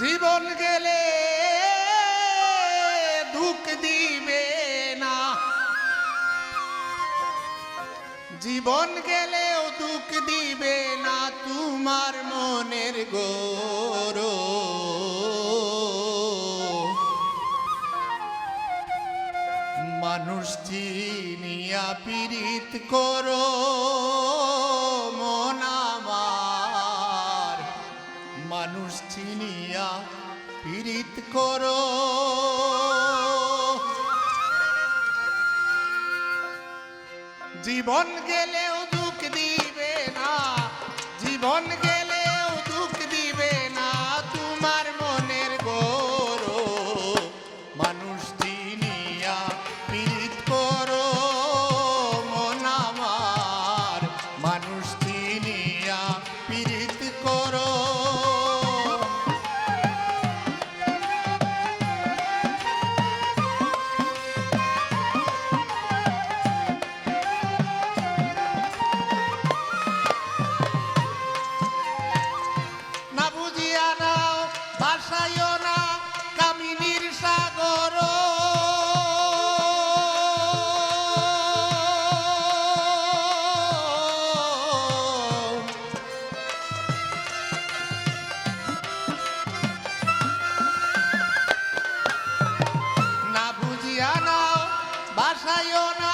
জীবন গেলে দুঃখ দিবে না। জীবন গেলেও দুঃখ দিবে না তোমার মনের গোরো মানুষ জিনিয়া পীড়িত করো। মানুষ চিনিয়া পীড়িত কর। জীবন গেলেও বাসায়ও না